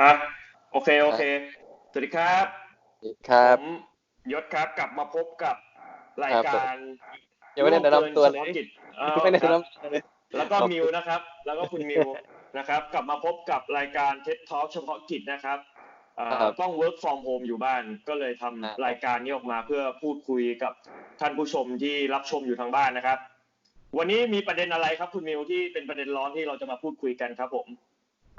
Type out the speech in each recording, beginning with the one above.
อะโอเคโอเค สวัสดีครับครับผมยศครับกลับมาพบกับรายการยังไม่ได้แนะนำตัวโลเลกยเกินเฉพาะกิจเอ่อไม่ได้คแนะรับนำตัวเลยแล้วก็ครับมิวนะครับ แล้วก็คุณมิวนะครับ กลับมาพบกับรายการเท็ t ท a l k เฉพาะกิจนะครับเอ่อครับต้อง work from home อยู่บ้านก็เลยทำครับรายการนี้ออกมาเพื่อพูดคุยกับท่านผู้ชมที่รับชมอยู่ทางบ้านนะครับ วันนี้มีประเด็นอะไรครับคุณมิวที่เป็นประเด็นร้อนที่เราจะมาพูดคุยกันครับผม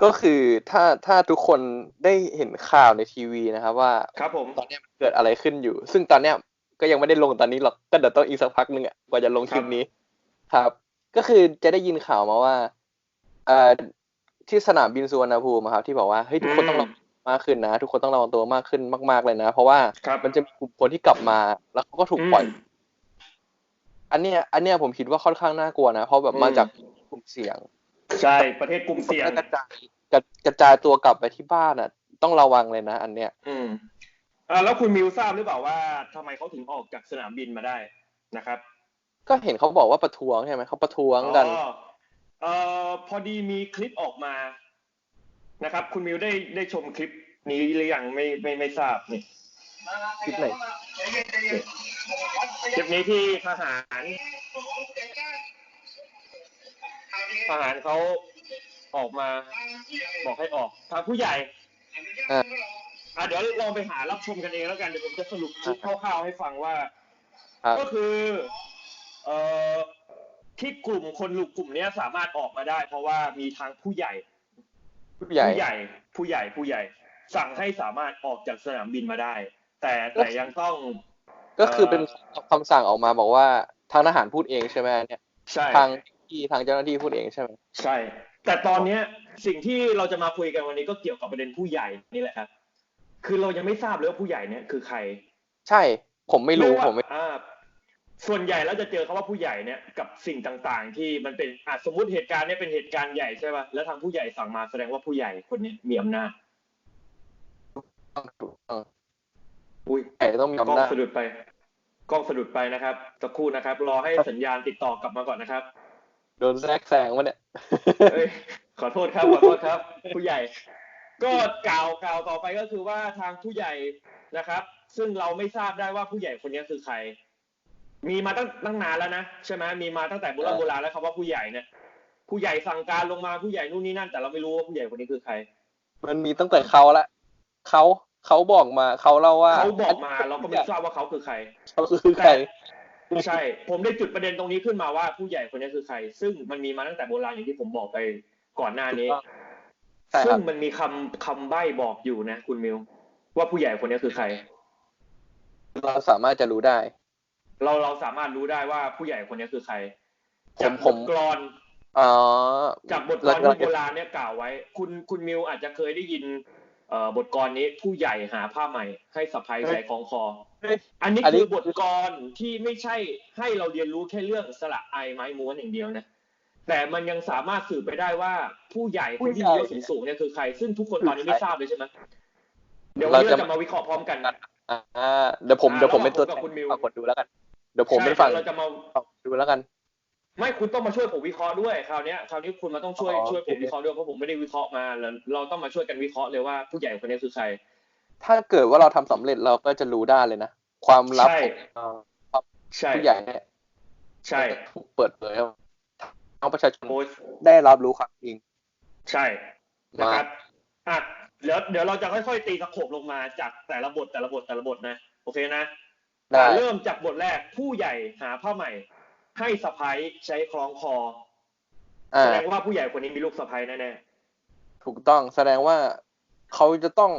ก็คือถ้าถ้าทุกคนได้เห็นข่าวในทีวีนะครับว่าครับผมตอนเนี้ยมันเกิดอะไรขึ้นอยู่ ซึ่งตอนเนี้ยก็ยังไม่ได้ลงตอนนี้หรอกก็เดี๋ยวต้องอีกสักพักหนึ่งอะกว่าจะลงคลิปนี้ ครับ ก็คือจะได้ยินข่าวมาว่าเอ่อที่สนามบินสุวรรณภูมิอะครับที่บอกว่าเฮ้ยทุกคนต้องระวังมากขึ้นนะ ทุกคนต้องระวังตัวมากขึ้นมาก ๆเลยนะ เพราะว่าครับมันจะมีกลุ่มคนที่กลับมา แล้วเขาก็ถูกปล่อยอืมอันเนี้ย อันเนี้ยผมคิดว่าค่อนข้างน่ากลัวนะเพราะแบบมาอืมจากกลุ่มเสี่ยง ใช่ประเทศกลุ่มเสี่ยงกระจายกระกระจายตัวกลับไปที่บ้านอะ ต้องระวังเลยนะ อันเนี้ย อืมอ่าแล้วคุณมิวทราบหรือเปล่าว่าทำไมเขาถึงออกจากสนามบินมาได้นะครับ ก็เห็นเขาบอกว่าประท้วงใช่ไหมเขาประท้วงกันอ๋อเอ่อพอดีมีคลิปออกมานะครับ คุณมิวได้ได้ชมคลิปนี้หรือยังไม่ไม่ไม่ทราบนี่คลิปไหนคลิปนี้ที่ทหาร ทหารเขาออกมาบอกให้ออกทางผู้ใหญ่อ่าอะเดี๋ยวลองไปหารับชมกันเองแล้วกันเดี๋ยวผมจะสรุปคลิปคร่าวๆให้ฟังว่า ครับ ก็คือเอ่อที่กลุ่มคนกลุ่มเนี้ยสามารถออกมาได้ เพราะว่ามีทางผู้ใหญ่ ผู้ใหญ่ ผู้ใหญ่ผู้ใหญ่ผู้ใหญ่ สั่งให้สามารถออกจากสนามบินมาได้ แต่แต่ยังต้อง ก็คือเป็นคำสั่งออกมาบอกว่าทางทหารพูดเองใช่ไหมเนี่ย ใช่ทาง ที่ทางเจ้าหน้าที่พูดเองใช่ไหมใช่ แต่ตอนเนี้ยสิ่งที่เราจะมาคุยกันวันนี้ก็เกี่ยวกับประเด็นผู้ใหญ่นี่แหละครับ คือเรายังไม่ทราบเลยว่าผู้ใหญ่เนี่ยคือใคร ใช่ ผมไม่รู้ว่าผมไม่อ่าส่วนใหญ่แล้วจะเจอคาว่าผู้ใหญ่เนี่ยกับสิ่งต่างๆ ที่มันเป็นอะสมมติเหตุการณ์เนี่ยเป็นเหตุการณ์ใหญ่ใช่ป่ะแล้วทางผู้ใหญ่สั่งมาแสดงว่าผู้ใหญ่คนเนี้ยมีอำนาจถูกต้องอุ้ยใหญ่ต้องมีกล้ออำงนาจสะดุดไปกล้องสะดุดไปนะครับสักครู่นะครับ รอให้สัญญาณติดต่อกลับมาก่อนนะครับ โดนแทรกแซงวะเนี่ยเอ้ยขอโทษครับขอโทษครับ ผู้ใหญ่ ก็กล่าวกล่าวต่อไปก็คือว่าทางผู้ใหญ่นะครับ ซึ่งเราไม่ทราบได้ว่าผู้ใหญ่คนนี้คือใคร มีมาตั้งตั้งนานแล้วนะใช่ไหมมีมาตั้งแต่โบราณอ่าโบราณแล้วครับว่าผู้ใหญ่เนี่ยผู้ใหญ่สั่งการลงมาผู้ใหญ่นู่นนี่นั่นแต่เราไม่รู้ว่าผู้ใหญ่คนนี้คือใคร มันมีตั้งแต่เขาละเขาเขาบอกมาเขาเล่าว่าเขาบอกมาเราก็ไม่ทราบว่าเขาคือใครเขาคือใคร ใช่ ผมได้จุดประเด็นตรงนี้ขึ้นมาว่าผู้ใหญ่คนนี้คือใคร ซึ่งมันมีมาตั้งแต่โบราณอย่างที่ผมบอกไปก่อนหน้านี้ใช่คซึ่รังบมันมีคำคำใบ้บอกอยู่นะ คุณมิว ว่าผู้ใหญ่คนนี้คือใคร เราสามารถจะรู้ได้ เราเราสามารถรู้ได้ว่าผู้ใหญ่คนนี้คือใครผมจากผบมทกลอนอ๋อจากบทกลเราอนเราที่โบราณเนี่ยกล่าวไว้ คุณคุณมิวอาจจะเคยได้ยินเอ่อบทกลอนนี้ผู้ใหญ่หาผ้าใหม่ให้สะพายใส่ของคอเฮ้ย อันนี้อันนี้คือบทกลที่ไม่ใช่ให้เราเรียนรู้แค่เรื่องสระไอไม้ม้วนอย่างเดียวนะแต่มันยังสามารถสืบไปได้ว่าผู้ใหญ่คนที่มียศสูงๆเนี่ยคือใคร ซึ่งทุกคนตอนนี้ไม่ทราบเลยใช่ไหมเดี๋ยววันนี้เราจะมาวิเคราะห์พร้อมกันอ่าเดี๋ยวผมอ่าเดี๋ยวผมเป็นตัวระหว่างผมกับคุณมิวฝากคนดูแล้วกันเดี๋ยวผมเป็นฝั่งใช่เราจะมาดูแล้วกัน ไม่คุณต้องมาช่วยผมวิเคราะห์ด้วยคราวเนี้ยคราวนี้คุณมาต้องช่วยอ๋อช่วยผมโอเควิเคราะห์ด้วยเพราะผมไม่ได้วิเคราะห์มาแล้วเราต้องมาช่วยกันวิเคราะห์เลยว่าผู้ใหญ่คนนี้คือใคร ถ้าเกิดว่าเราทำสำเร็จเราก็จะรู้ได้เลยนะ ความลับใช่ของเอ่อใช่ผู้ใหญ่เนี่ยใช่ถูกเปิดเผยให้เอาประชาชนโอ้ยได้รับรู้ความจริง ใช่นะครับอะเดี๋ยวเดี๋ยวเราจะค่อยๆ ตีสโคบลงมาจากแต่ละบทแต่ละบทแต่ละบทนะ โอเคนะได้เริ่มจากบทแรกผู้ใหญ่หาผ้าใหม่ ให้สะพ้ายใช้คล้องคออ่าแสดงว่าผู้ใหญ่คนนี้มีลูกสะพ้ายแน่ถูกต้องแสดงว่าเขาจะต้อง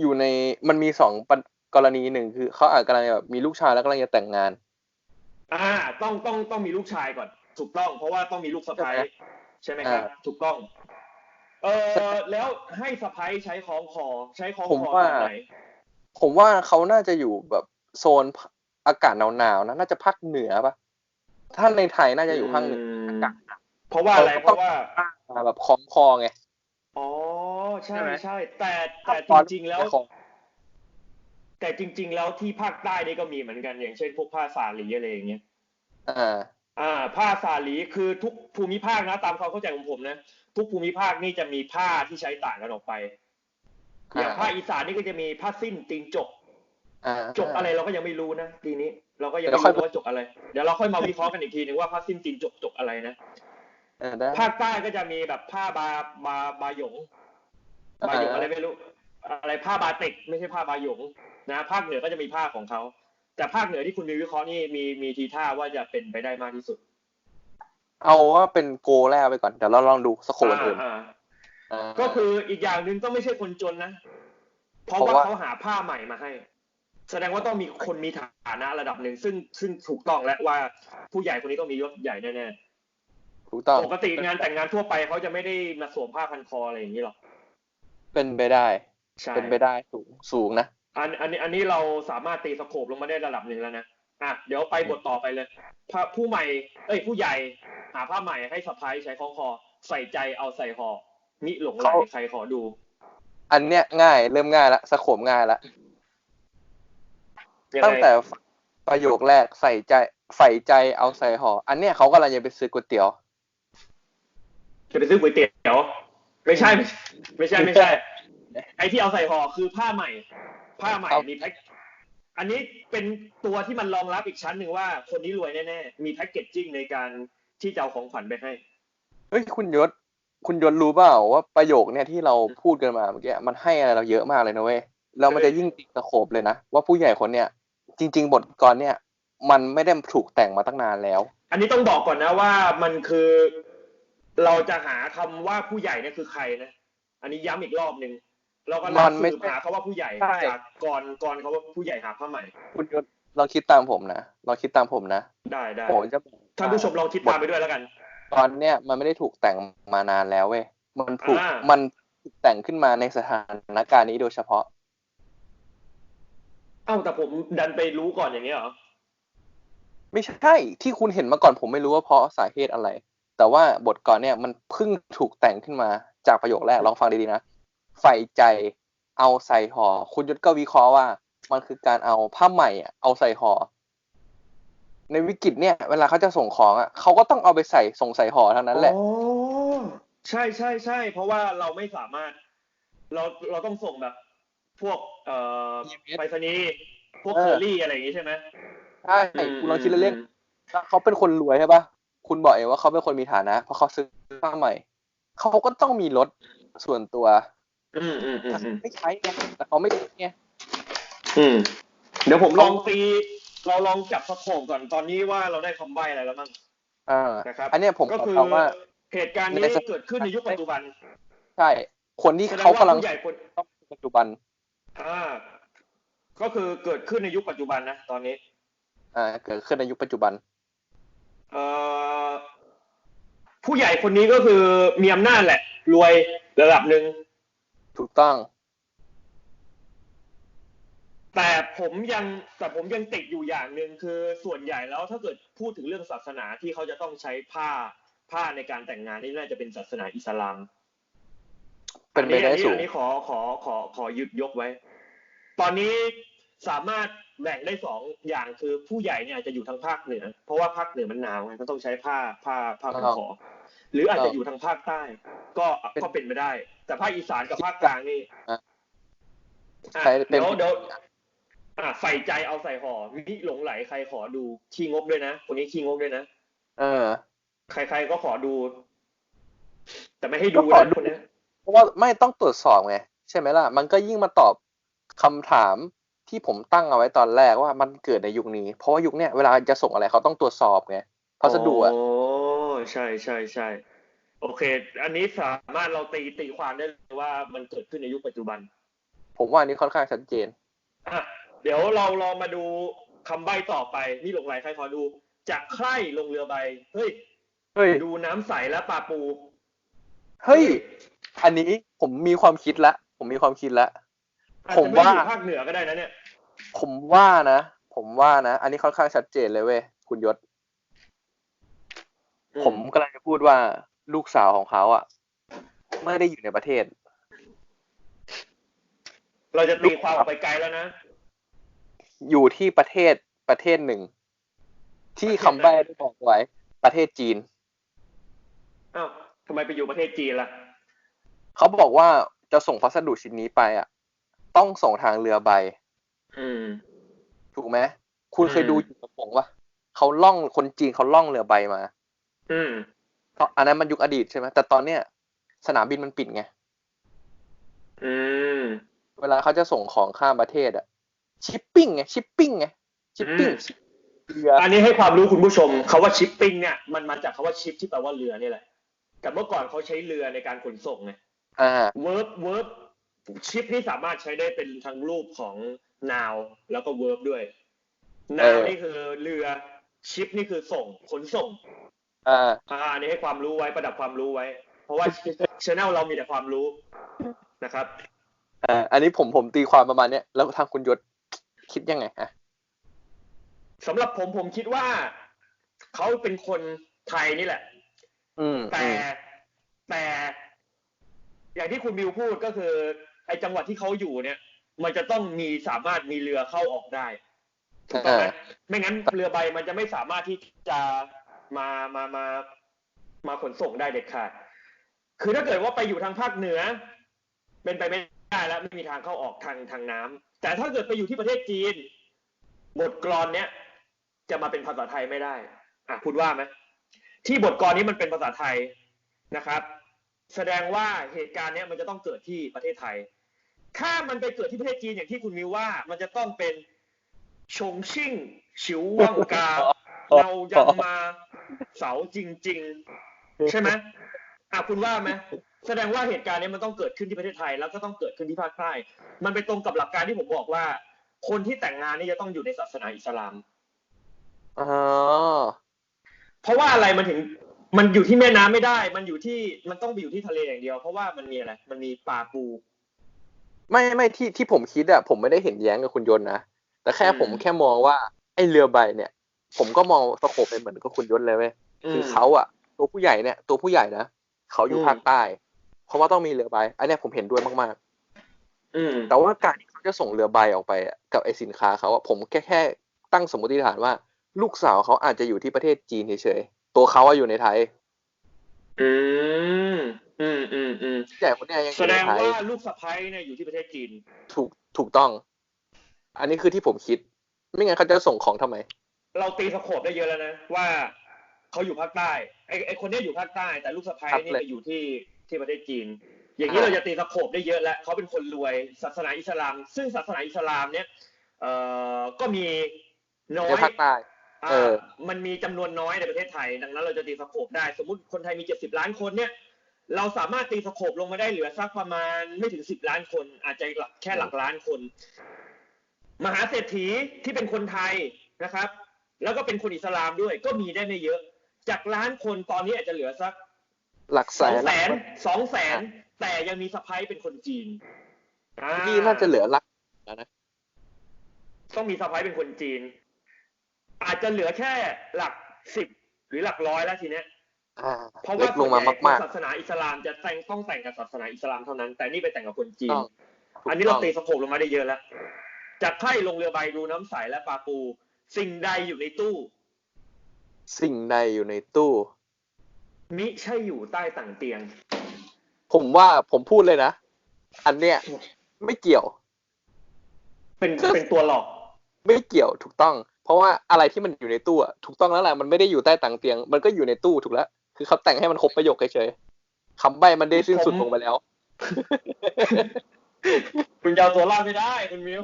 อยู่ในมันมีสองปะกรณีหนึ่งคือเขาอาจกำลังแบบมีลูกชายแล้วกำลังจะแต่งงานๆอ่า ต้องต้องต้องมีลูกชายก่อน ถูกต้อง เพราะว่าต้องมีลูกสะพ้ายใช่ไหมครับอ่าถูกต้อง เออแล้วให้สะพ้ายใช้คล้องคอ ใช้คล้องผมคอว่าตอนไหนผมว่าเขาน่าจะอยู่แบบโซนอากาศหนาวๆนะน่าจะภาคเหนือปะถ้าในไทยน่าจะอยู่ภาคเหนืออากาศหนาวเพราะว่าอะไรเขาเพก็ต้องราะว่าอ่าแบบคล้องคอไงอ๋อ ใช่ใช่ไหมใช่แต่แต่ตอนจริงๆแล้วของแต่จริง ๆ แล้วที่ภาคใต้นี่ก็มีเหมือนกันอย่างเช่น พวกผ้าสาลีอะไรอย่างเงี้ยอ่าอ่าผ้าสาลีคือทุกภูมิภาคนะ ตามความเข้าใจของผมนะ ทุกภูมิภาคนี่จะมีผ้าที่ใช้ต่างกันออกไปอย่างภาคอีสานนี่ก็จะมีผ้าสิ้นตีนจกอ่าจกอะไรเราก็ยังไม่รู้นะทีนี้ เราก็ยังเดี๋ไม่ยวค่อยรู้ว่าจกอะไร เดี๋ยวเราค่อยมาวิเคราะห์กันอีกทีหนึ่งว่าผ้าสิ้นตีนจกจกอะไรนะเออได้ภาคใต้ก็จะมีแบบผ้าบาบาบาหยง บาหยงอะไรไม่รู้ อะไรผ้าบาติก ไม่ใช่ผ้าบาหยงนะภาคเหนือก็จะมีผ้าของเขา แต่ภาคเหนือที่คุณมีวิเคราะห์นี่มีมีทีท่าว่าจะเป็นไปได้มากที่สุด เอาว่าเป็นโกแรกไปก่อนเดี๋ยวเราลองดูสโคปอื่นอ่าๆาก็คืออีกอย่างหนึ่งต้องไม่ใช่คนจนนะ เพราะเพราะว่าว่าเขาหาผ้าใหม่มาให้ แสดงว่าต้องมีคนมีฐานะระดับหนึ่งซึ่งซึ่งถูกต้องและว่าผู้ใหญ่คนนี้ต้องมียศใหญ่แน่ถูกต้องๆปกติงานแต่งงานทั่วไปเขาจะไม่ได้มาสวมผ้าพันคออะไรอย่างนี้หรอก เป็นไปได้ ใช่เป็นไปได้สูงสูงนะ อันอันนี้อันนี้เราสามารถตีสโคปลงมาได้ระดับหนึ่งแล้วนะอะเดี๋ยวไปบทต่อไปเลยพระผู้ใหม่เอ้ยผู้ใหญ่ หาผ้าใหม่ให้สะพ้ายใช้คล้องคอ ใส่ใจเอาใส่หอมิหลงไหลเขาใครขอดู อันเนี้ยง่ายเริ่มง่ายละสโคปง่ายละยังไงตั้งแต่ประโยคแรกใส่ใจใส่ใจเอาใส่ห่ออันเนี้ยเขากำลังจะไปซื้อก๋วยเตี๋ยว จะไปซื้อก๋วยเตี๋ยว ไม่ใช่ไม่ใช่ไม่ใช่ ไอ้ที่เอาใส่ห่อคือผ้าใหม่ ผ้าใหม่ครับมีแพ็คอันนี้เป็นตัวที่มันรองรับอีกชั้นหนึ่งว่า คนนี้รวยแน่ๆ มีแพ็กเกจจิ้งในการที่จะเอาของขวัญไปให้ เฮ้ยคุณยศ คุณยศรู้เปล่าว่าประโยคเนี่ยที่เราพูดกันมาเมื่อกี้มันให้อะไรเราเยอะมากเลยนะเว้ยแล้วมันจะยิ่งติดสโคปเลยนะ ว่าผู้ใหญ่คนเนี่ย จริง ๆ บทกรเนี่ย มันไม่ได้ถูกแต่งมาตั้งนานแล้ว อันนี้ต้องบอกก่อนนะว่ามันคือ เราจะหาคำว่าผู้ใหญ่เนี่ยคือใครนะ อันนี้ย้ำอีกรอบหนึ่งเราก็มัลันไม่สืบหาเขาว่าผู้ใหญ่ใช่จากก่อนก่อนเขาว่าผู้ใหญ่หาผ้าใหม่คุณยศลองคิดตามผมนะลองคิดตามผมนะ ได้ได้ผมจะบอกท่านผู้ชมลองคิดตามไปด้วยแล้วกัน ตอนเนี่ยมันไม่ได้ถูกแต่งมานานแล้วเว้ยมันถูกอ่ามัมันถูกแต่งขึ้นมาในสถานการณ์นี้โดยเฉพาะเอ้าแต่ผมดันไปรู้ก่อนอย่างนี้ยเหรอไม่ใช่ที่คุณเห็นมาก่อนผมไม่รู้ว่าเพราะสาเหตุอะไร แต่ว่าบทก่อนเนี่ยมันเพิ่งถูกแต่งขึ้นมาจากประโยคแรกลองฟังดีๆนะใฝ่ใจเอาใส่ห่อคุณยศก็วิเคราะห์ว่า มันคือการเอาผ้าใหม่อะเอาใส่ห่อในวิกฤตเนี่ย เวลาเขาจะส่งของอะเขาก็ต้องเอาไปใส่ส่งใส่ห่อเท่านั้นแหละอ๋อใช่ใช่ใช่เพราะว่าเราไม่สามารถ เราเราต้องส่งแบบ พวกเอ่อ EMS ไปรษณีย์พวกเออเคอรี่อะไรอย่างงี้ใช่ไหมใช่คุณลองคิดเล่นๆถ้าเขาเป็นคนรวยใช่ปะ คุณบอกเองว่าเขาเป็นคนมีฐานะ เพราะเขาซื้อผ้าใหม่ เขาก็ต้องมีรถส่วนตัว อืมอืมอืมอืมไม่ใช้ไงแต่เขาไม่ใช้ไงอืม เดี๋ยวผมลองตีเราลองจับสโคปก่อนตอนนี้ว่าเราได้คำใบ้อะไรแล้วมั้งอ่านะครับอันเนี้ยผมก็ขอคือตอบว่าเหตุการณ์นี้ในสถเกิดขึ้นในยุคปัจจุบัน ใช่ คนที่แสดงเขาว่ากำลังผู้ใหญ่คนต้องปัจจุบัน อ่า ก็คือเกิดขึ้นในยุคปัจจุบันนะตอนนี้ อ่า เกิดขึ้นในยุคปัจจุบันเอ่อ ผู้ใหญ่คนนี้ก็คือมีอำนาจแหละ รวยระดับหนึ่งถูกต้อง แต่ผมยังแต่ผมยังติดอยู่อย่างหนึ่งคือส่วนใหญ่แล้วถ้าเกิดพูดถึงเรื่องศาสนาที่เขาจะต้องใช้ผ้าผ้าในการแต่งงานนี่น่าจะเป็นศาสนาอิสลามเป็นไปได้อันนี้สูงอันนี้ขอขอขอขอหยุดยกไว้ ตอนนี้ สามารถแบ่งได้สองอย่างคือผู้ใหญ่เนี่ยจะอยู่ทางภาคเหนือ เพราะว่าภาคเหนือมันหนาวไงก็ต้องใช้ผ้าผ้าผ้าพันคอหรืออาจจะอยู่ทางภาคใต้ ก็ก็เป็นไปได้ แต่ภาคอีสานกับภาคกลางนี่อะอะใช้เป็นเดี๋ยวเดี๋ยวอะใส่ใจเอาใส่ห่อมิหลงไหลใครขอดูขี้งกด้วยนะคนนี้ขี้งกด้วยนะเออ ใครๆก็ขอดู แต่ไม่ให้ดูก็ขอนะดูคนเนี้ยเพราะว่าไม่ต้องตรวจสอบไงใช่ไหมล่ะ มันก็ยิ่งมาตอบคำถาม ที่ผมตั้งเอาไว้ตอนแรกว่ามันเกิดในยุคนี้ เพราะว่ายุคเนี้ยเวลาจะส่งอะไรเขาต้องตรวจสอบไงพัสดุอะโอ้ใช่ใช่ใช่โอเค อันนี้สามารถเราตีตีความได้เลยว่ามันเกิดขึ้นในยุคปัจจุบัน ผมว่าอันนี้ค่อนข้างชัดเจนอะเดี๋ยวเราลองมาดูคำใบ้ต่อไปนี่หลงไหลใครขอดูจากใคร่ลงเรือใบเฮ้ยเฮ้ยดูน้ำใสและปลาปู เฮ้ย อันนี้ผมมีความคิดละ ผมมีความคิดละอาจ ผมจะไม่ว่าอยู่ภาคเหนือก็ได้นะเนี่ย ผมว่านะ ผมว่านะ อันนี้ค่อนข้างชัดเจนเลยเว้ยคุณยศอืผมกำลังจะพูดว่าลูกสาวของเขาอะไม่ได้อยู่ในประเทศ เราจะตีความออกไปไกลแล้วนะ อยู่ที่ประเทศประเทศหนึ่ง ที่คำใบ้ได้บอกไว้ ประเทศจีนอ้าวทำไมไปอยู่ประเทศจีนล่ะ เขาบอกว่าจะส่งพัสดุชิ้นนี้ไปอะ ต้องส่งทางเรือใบ อืม ถูกไหมคุณเคยอืมดูอยู่กับผมว่าเขาล่องคนจีนเขาล่องเรือใบมา อืม เพราะอันนั้นมันยุคอดีตใช่ไหมแต่ตอนเนี้ยสนามบินมันปิดไง อืม เวลาเขาจะส่งของข้ามประเทศอะชิปปิ้งไงชิปปิ้งไงชิปปิ้งอืมเรืออันนี้ให้ความรู้คุณผู้ชมคาว่าชิปปิ้งเนี่ยมันมาจากคาว่าชิปที่แปลว่าเรือนี่แหละแต่เมื่อก่อนเขาใช้เรือในการขนส่งไงอ่าเวิร์บเวิร์บ ชิปนี่สามารถใช้ได้เป็นทั้งรูปของ now แล้วก็ verb ด้วยเอ now อนี่คือเรือชิปนี่คือส่งขนส่งอ่าอ่าอันนี้ให้ความรู้ไว้ประดับความรู้ไว้ เพราะว่าช anel เรามีแต่ความรู้นะครับอ่าอันนี้ผมผมตีความประมาณเนี้ยแล้วทางคุณยศคิดยังไงฮะสำหรับผมผมคิดว่าเขาเป็นคนไทยนี่แหละ อืมแต่อืมแต่ อย่างที่คุณบิวพูดก็คือ ไอ้จังหวัดที่เขาอยู่เนี่ย มันจะต้องมีสามารถมีเรือเข้าออกได้ถูกต้องไหมอ่าไม่งั้นเรือใบมันจะไม่สามารถที่จะมามามามาขนส่งได้เด็ดขาด คือถ้าเกิดว่าไปอยู่ทางภาคเหนือ เป็นไปไม่ได้แล้วไม่มีทางเข้าออกทางทางน้ำแต่ถ้าเกิดไปอยู่ที่ประเทศจีน บทกลอนเนี้ยจะมาเป็นภาษาไทยไม่ได้ อะคุณว่าไหมที่บทกลอนนี้มันเป็นภาษาไทยนะครับ แสดงว่าเหตุการณ์เนี้ยมันจะต้องเกิดที่ประเทศไทย ถ้ามันไปเกิดที่ประเทศจีนอย่างที่คุณมิวว่า มันจะต้องเป็นชงชิ่ง ฉิววังกา เรายังมาเสาจริง ๆ ใช่ไหมอะคุณว่าไหมแสดงว่าเหตุการณ์เนี้ยมันต้องเกิดขึ้นที่ประเทศไทย แล้วก็ต้องเกิดขึ้นที่ภาคใต้ มันไปตรงกับหลักการที่ผมบอกว่า คนที่แต่งงานนี่จะต้องอยู่ในศาสนาอิสลามอ๋อเพราะว่าอะไรมันถึงมันอยู่ที่แม่น้ำไม่ได้ มันอยู่ที่มันต้องไปอยู่ที่ทะเลอย่างเดียว เพราะว่ามันมีอะไร มันมีปลาปู ไม่ไม่ที่ที่ผมคิดอะผมไม่ได้เห็นแย้งกับคุณยนต์นะแต่แค่อืมผมแค่มองว่าไอ้เรือใบเนี่ย ผมก็มองสโคปเป็นเหมือนกับคุณยศเลยเว้ยคือเขาอะตัวผู้ใหญ่เนี่ยตัวผู้ใหญ่นะเขาอยู่อืมภาคใต้เพราะว่าต้องมีเรือใบอันเนี้ยผมเห็นด้วยมากอืมๆแต่ว่าการที่เขาจะส่งเรือใบออกไปอะกับไอ้สินค้าเขาอะผมแค่แค่ตั้งสมมติฐานว่า ลูกสาวเขาอาจจะอยู่ที่ประเทศจีนเฉยๆตัวเขาอะอยู่ในไทย อืมอืมอืมอืมผู้ใหญ่คนเนี้ยยังอแสยู่ดในงไทยว่าลูกสะใภ้เนี่ยอยู่ที่ประเทศจีน ถูกถูกต้อง อันนี้คือที่ผมคิด ไม่งั้นเขาจะส่งของทำไม เราตีสโคปได้เยอะแล้วนะว่าเขาอยู่ภาคใต้ไอไอคนเนี้ยอยู่ภาคใต้ แต่ลูกสะใภ้ครับนี่เลยไปอยู่ที่ที่ประเทศจีน อย่างนี้อ่าเราจะตีสโคปได้เยอะแล้วเขาเป็นคนรวยศาสนาอิสลาม ซึ่งศาสนาอิสลามเนี่ยเอ่อก็มีน้อในยภาคใต้อ่าเออ มันมีจำนวนน้อยในประเทศไทย ดังนั้นเราจะตีสโคปได้ สมมติคนไทยมีเจ็ดสิบล้านคนเนี่ย เราสามารถตีสโคปลงมาได้เหลือสักประมาณไม่ถึงสิบล้านคน อาจจะหลักแค่หลักล้านคน มหาเศรษฐีที่เป็นคนไทยนะครับ แล้วก็เป็นคนอิสลามด้วย ก็มีได้ไม่เยอะ จากล้านคนตอนนี้อาจจะเหลือสัก หลักแสสองนแสนสองแสน แต่ยังมีสะพ้ายเป็นคนจีนอ่นี่น่าจะเหลือหลักแล้วนะต้องมีสะพ้ายเป็นคนจีน อาจจะเหลือแค่หลักสิบหรือหลักร้อยแล้วทีเนี้ยอ่าเพราะเล็ว่ากลงมาส่วนใหญ่มากคนศาสนาอิสลามจะแต่งต้องแต่งกับศาสนาอิสลามเท่านั้น แต่นี่ไปแต่งกับคนจีๆนต้องอันนี้เราตีสโคปลงมาได้เยอะแล้วจากไพ่ลงเรือใบดูน้ำใสและปลาปู สิ่งใดอยู่ในตู้ สิ่งใดอยู่ในตู้ มิใช่อยู่ใต้ต่างเตียง ผมว่าผมพูดเลยนะ อันเนี้ยไม่เกี่ยว เป็นเป็นตัวหลอก ไม่เกี่ยวถูกต้อง เพราะว่าอะไรที่มันอยู่ในตู้อะถูกต้องแล้วแหละมันไม่ได้อยู่ใต้ต่างเตียง มันก็อยู่ในตู้ถูกแล้ว คือเขาแต่งให้มันครบประโยคเฉยๆคำใบ้มันได้สิ้นสุดผมลงไปแล้ว คุณจะเอาตัวรอดไม่ได้ คุณมิว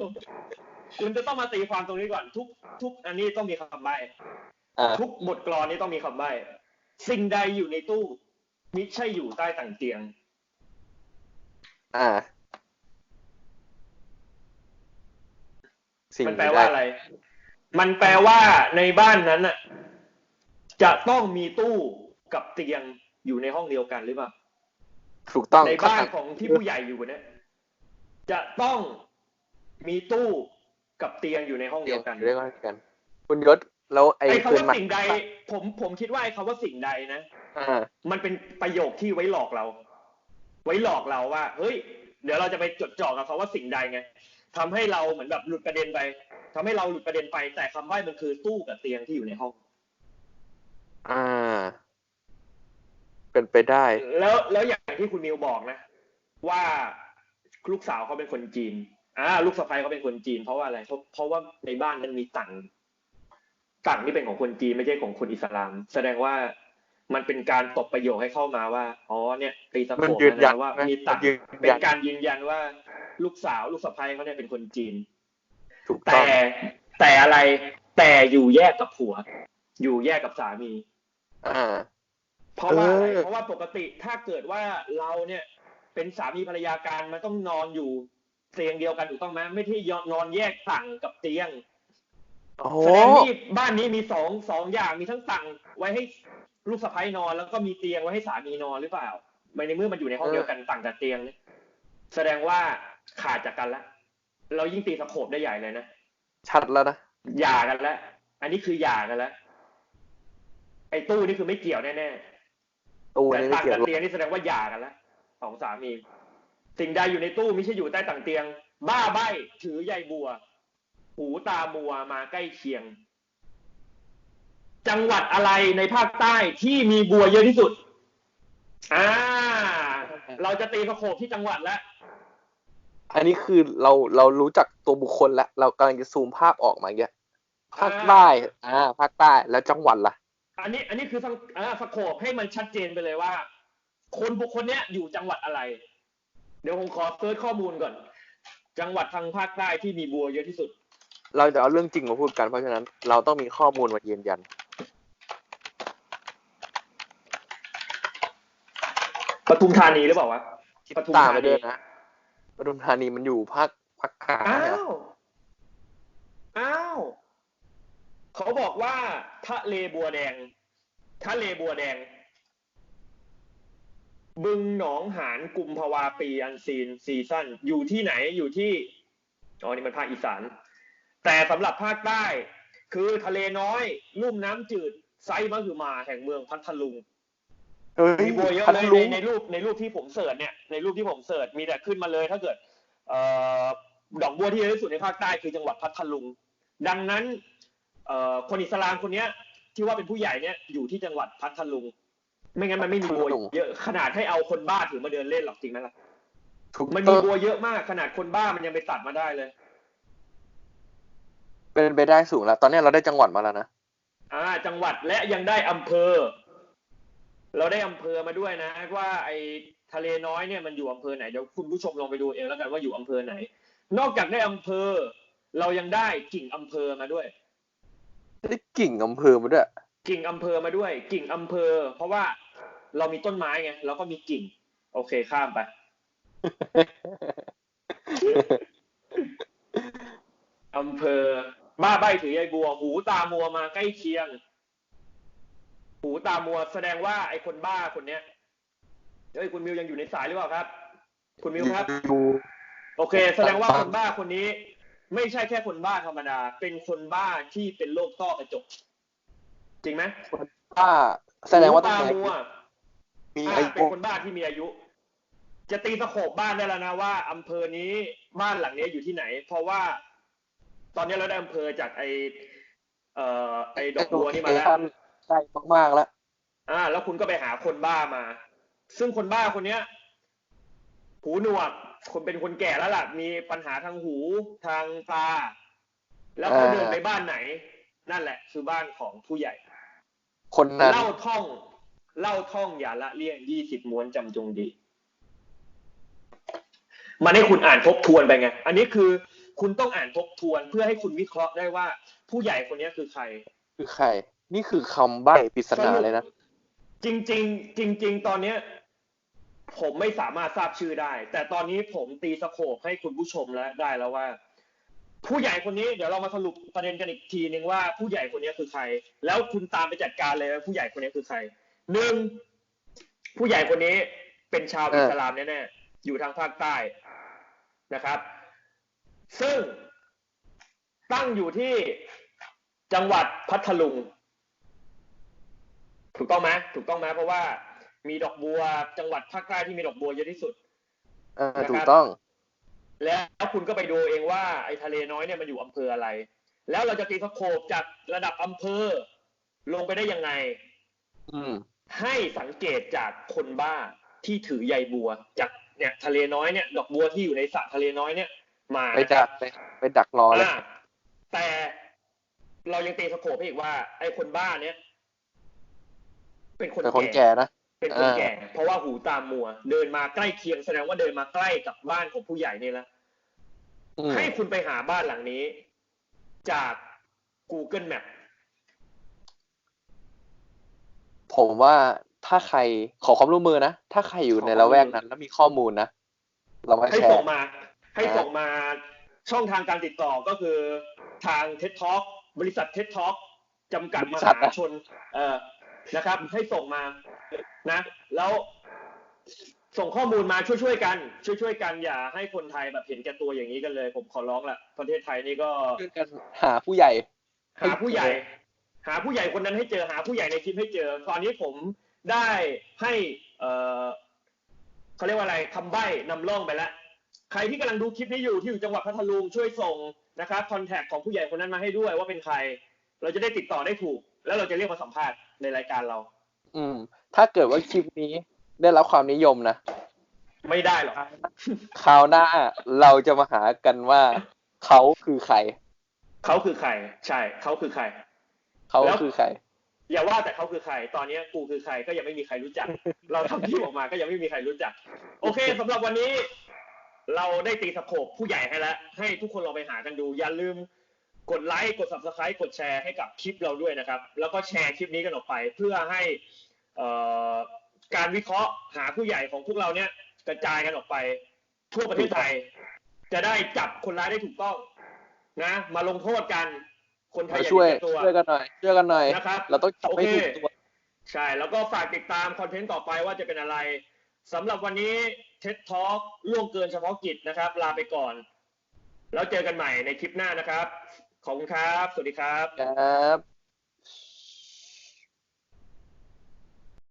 คุณจะต้องมาตีความตรงนี้ก่อน ทุก ทุก อันนี้ต้องมีคำใบ้อ่าทุกบทกลอนนี้ต้องมีคำใบ้สิ่งใดอยู่ในตู้มิใช่อยู่ใต้ต่างเตียง อ่า สิ่งมันแปลว่าอะไร มันแปลว่าในบ้านนั้นน่ะจะต้องมีตู้กับเตียงอยู่ในห้องเดียวกันหรือเปล่าถูกต้องในบ้านของที่ผู้ใหญ่อยู่เนี่ยจะต้องมีตู้กับเตียงอยู่ในห้องเดีเดียยววกันเรียกว่ากัน คุณยศแล้วไอ้ไอ้คำคืนว่ามาสิ่งใด ผมผมคิดว่าไอ้คำว่าสิ่งใดนะอ่ามันเป็นประโยคที่ไว้หลอกเรา ไว้หลอกเราว่า เฮ้ย เดี๋ยวเราจะไปจดจ่อกับคำว่าสิ่งใดไงทำให้เราเหมือนแบบหลุดประเด็นไป ทำให้เราหลุดประเด็นไป แต่คำใบ้มันคือตู้กับเตียงที่อยู่ในห้อง อ่า เป็นไปได้ แล้วแล้วอย่างที่คุณมิวบอกนะ ว่าลูกสาวเขาเป็นคนจีนอ่าลูกสะใภ้เขาเป็นคนจีน เพราะว่าอะไร เพราะเพราะว่าในบ้านนั้นมีตังค์ตังค์นี่เป็นของคนจีนไม่ใช่ของคนอิสลาม แสดงว่ามันเป็นการตบประโยคให้เข้ามาว่า อ๋อ เนี่ยตีสะโพมันกยืนยันนะว่าไหมมีตังมันค์ยืนเป็ยันนการยืนยันว่า ลูกสาวลูกสะใภ้เขาเนี่ยเป็นคนจีน ถูกต้แต่องแต่อะไรแต่อยู่แยกกับผัว อยู่แยกกับสามีอ่าเพราะว่าอะไรเออเพราะว่าปกติถ้าเกิดว่าเราเนี่ยเป็นสามีภรรยากันมันต้องนอนอยู่เตียงเดียวกันถูกต้องไหมไม่ที่นอนแยกต่างกับเตียงโอ้โหแสดงที่บ้านนี้มีสองสองอย่างมีทั้งต่างไว้ให้ลูกสะใภ้นอน แล้วก็มีเตียงไว้ให้สามีนอนหรือเปล่าไม่ในเมื่อมันอยู่ในห้องเดียวกันต่างกับเตียงเนี่ยแสดงว่าขาดจากกันละ เรายิ่งตีสะโขบได้ใหญ่เลยนะ ชัดแล้วนะ หย่ากันแล้ว อันนี้คือหย่ากันแล้ว ไอ้ตู้นี่คือไม่เกี่ยวแน่ๆตู้แต่นี้ไม่ต่างเกี่ยวกับหรอกเตียงนี่แสดงว่าหย่ากันแล้วสองสามี สิ่งใดอยู่ในตู้ไม่ใช่อยู่ใต้ต่างเตียง บ้าใบถือใยบัว หูตามัวมาใกล้เคียง จังหวัดอะไรในภาคใต้ที่มีบัวเยอะที่สุด อ่า เราจะตีสะโขบที่จังหวัดแล้ว อันนี้คือเราเรารู้จักตัวบุคคลแล้ว เรากำลังจะซูมภาพออกมาเงี้ยภาคใต้อ่าภาคใต้แล้วจังหวัดล่ะ อันนี้อันนี้คือสังอ่าสโคบให้มันชัดเจนไปเลยว่า คนบุคคลเนี้ยอยู่จังหวัดอะไร เดี๋ยวผมขอเซิร์ชข้อมูลก่อน จังหวัดทางภาคใต้ที่มีบัวเยอะที่สุด เราจะเอาเรื่องจริงมาพูดกันเพราะฉะนั้นเราต้องมีข้อมูลมายืนยันปทุมธานีหรือเปล่าวะปทุมตามธาไปนีด้วยนะ ปทุมธานีมันอยู่ภาคภาคกลางอ้าเนี่ยวอ้าวเขาบอกว่าทะเลบัวแดงทะเลบัวแดง บึงหนองหานกุมภาวาปีอันซีนซีซั่นอยู่ที่ไหนอยู่ที่อ๋อนี่มันภาคอีสาน แต่สำหรับภาคใต้ คือทะเลน้อย ลุ่มน้ำจืดไซมะหือมาแห่งเมืองพัทลุง เฮ้ยมีบัวเยอะพัทเลยลุในงในรูปในรูปที่ผมเสิร์ชเนี่ยในรูปที่ผมเสิร์ชมีแต่ขึ้นมาเลยถ้าเกิดเอ่อดอกบัวที่เยอะที่สุดในภาคใต้คือจังหวัดพัทลุง ดังนั้นเอ่อคนอิสลามคนเนี้ย ที่ว่าเป็นผู้ใหญ่เนี่ยอยู่ที่จังหวัดพัทลุง ไม่งั้นมันไม่มีบัวเยอะขนาดให้เอาคนบ้าถือมาเดินเล่นหรอกจริงไหมล่ะถูกมันต้มีองบัวเยอะมากขนาดคนบ้ามันยังไปตัดมาได้เลย เป็นไปได้สูงแล้วตอนนี้เราได้จังหวัดมาแล้วนะอ่า จังหวัดและยังได้อำเภอ เราได้อำเภอมาด้วยนะว่าไอ้ทะเลน้อยเนี่ยมันอยู่อำเภอไหนเดี๋ยวคุณผู้ชมลองไปดูเองแล้วกันว่าอยู่อำเภอไหน นอกจากได้อำเภอ เรายังได้กิ่งอำเภอมาด้วยได้กิ่งอำเภอมาด้วย กิ่งอำเภอมาด้วย กิ่งอำเภอ เพราะว่าเรามีต้นไม้ไงเราก็มีกิ่ง โอเคข้ามไป อำเภอบ้าใบถือใยบัว หูตามัวมาใกล้เคียง หูตามัวแสดงว่าไอ้คนบ้าคนเนี้ยเฮ้ยคุณมิวยังอยู่ในสายหรือเปล่าครับ คุณมิวครับอยู่โอเค แสดงว่าคนบ้าคนนี้ ไม่ใช่แค่คนบ้าธรรมดา เป็นคนบ้าที่เป็นโรคต้อกระจก จริงไหมว่าแสดงว่าต้องหูมีตามัวมีอ่าอาเป็ยุนคนบ้าที่มีอายุ จะตีสโคบบ้านได้แล้วนะว่าอำเภอนี้บ้านหลังนี้อยู่ที่ไหน เพราะว่า ตอนนี้เราได้อำเภอจากไอเอ่อไอดอกบัวนี่มาแล้ว ใช่มากๆแล้ว อ่า แล้วคุณก็ไปหาคนบ้ามา ซึ่งคนบ้าคนเนี้ย หูหนวก คนเป็นคนแก่แล้วล่ะ มีปัญหาทางหูทางตา แล้วเขาอ่าเดินไปบ้านไหน นั่นแหละ คือบ้านของผู้ใหญ่ คนนั้นเล่าท่อง เล่าท่องอย่าละเลี่ยงยี่สิบม้วนจำจงดี มันให้คุณอ่านทบทวนไปไง อันนี้คือคุณต้องอ่านทบทวนเพื่อให้คุณวิเคราะห์ได้ว่า ผู้ใหญ่คนนี้คือใคร คือใครนี่คือคำใบ้ปริศนาเลยนะ จริงๆจริง ๆ ตอนเนี้ย ผมไม่สามารถทราบชื่อได้ แต่ตอนนี้ผมตีสโคปให้คุณผู้ชมแล้วได้แล้วว่า ผู้ใหญ่คนนี้เดี๋ยวเรามาสรุปประเด็นกันอีกทีนึงว่าผู้ใหญ่คนนี้คือใคร แล้วคุณตามไปจัดการเลยว่าผู้ใหญ่คนนี้คือใครหนึ่งผู้ใหญ่คนนี้เป็นชาวเอออิสลามแน่ๆอยู่ทางภาคใต้นะครับ ซึ่งตั้งอยู่ที่จังหวัดพัทลุง ถูกต้องไหมถูกต้องไหมเพราะว่ามีดอกบัวจังหวัดภาคใต้ที่มีดอกบัวเยอะที่สุดเออนะครับถูกต้อง แล้วคุณก็ไปดูเองว่าไอ้ทะเลน้อยเนี่ยมันอยู่อำเภออะไร แล้วเราจะตีสโคปจากระดับอำเภอ ลงไปได้ยังไง อืม ให้สังเกตจากคนบ้าที่ถือใยบัว จากเนี่ยทะเลน้อยเนี่ย ดอกบัวที่อยู่ในสระทะเลน้อยเนี่ย มาไปดักไปไปดักรอเลยอ่าแต่เรายังตีสโคปให้อีกว่า ไอ้คนบ้าเนี้ย เป็นคนเป็นคนแก่แก่นะเป็นคนอ่าแก่ เพราะว่าหูตามมัว เดินมาใกล้เคียงแสดงว่าเดินมาใกล้กับบ้านของผู้ใหญ่นี่แล้วอืมให้คุณไปหาบ้านหลังนี้ จาก Google Map ผมว่าถ้าใครขอความร่วมมือนะ ถ้าใครอยู่ในละแวกนั้น แล้วมีข้อมูลนะ เรามาให้แชส่งร์มา ให้ส่งมาช่องทางการติดต่อก็คือทาง TED Talk บริษัท TED Talk จำกัดมหาชน เอ่อ นะครับ ให้ส่งมานะ แล้วส่งข้อมูลมาช่วยๆกัน ช่วยๆกันอย่าให้คนไทยแบบเห็นแก่ตัวอย่างนี้กันเลย ผมขอร้องละประเทศไทยนี่ก็ช่วยกันหาผู้ใหญ่ หาผู้ใหญ่ หาผู้ใหญ่คนนั้นให้เจอหาผู้ใหญ่ในคลิปให้เจอ ตอนนี้ผมได้ให้เออเขาเรียกว่าอะไรคำใบ้นำร่องไปแล้วใครที่กำลังดูคลิปนี้อยู่ที่อยู่จังหวัดพัทลุงช่วยส่งนะครับคอนแทคของผู้ใหญ่คนนั้นมาให้ด้วยว่าเป็นใคร เราจะได้ติดต่อได้ถูก แล้วเราจะเรียกมาสัมภาษณ์ ในรายการเรา อืม ถ้าเกิดว่าคลิปนี้ได้รับความนิยมนะไม่ได้หรอกคราวหน้าเราจะมาหากันว่าเขาคือใครเขาคือใคร ใช่เขาคือใครเขาแล้วคือใครอย่าว่าแต่เขาคือใคร ตอนนี้กูคือใครก็ยังไม่มีใครรู้จัก เราทำคลิปออกมาก็ยังไม่มีใครรู้จัก โอเคสำหรับวันนี้ เราได้ตีสโคปผู้ใหญ่ให้แล้วให้ทุกคนลองไปหากันดู อย่าลืม กดไลค์ กด subscribe กดแชร์ให้กับคลิปเราด้วยนะครับ แล้วก็แชร์คลิปนี้กันออกไป เพื่อให้เอ่อการวิเคราะห์หาผู้ใหญ่ของพวกเราเนี่ยกระจายกันออกไปทั่วประเทศไทย จะได้จับคนร้ายได้ถูกต้องนะ มาลงโทษกัน คนไทยมาอย่าช่วยเห็นแก่ตัวช่วยกันหน่อยช่วยกันหน่อยนะครับเราต้องจับให้ถูกโอเคตัวใช่ แล้วก็ฝากติดตามคอนเทนต์ต่อไปว่าจะเป็นอะไรสำหรับวันนี้ TED Talk ล่วงเกินเฉพาะกิจนะครับ ลาไปก่อน แล้วเจอกันใหม่ในคลิปหน้านะครับ ขอบคุณครับ สวัสดีครับครับ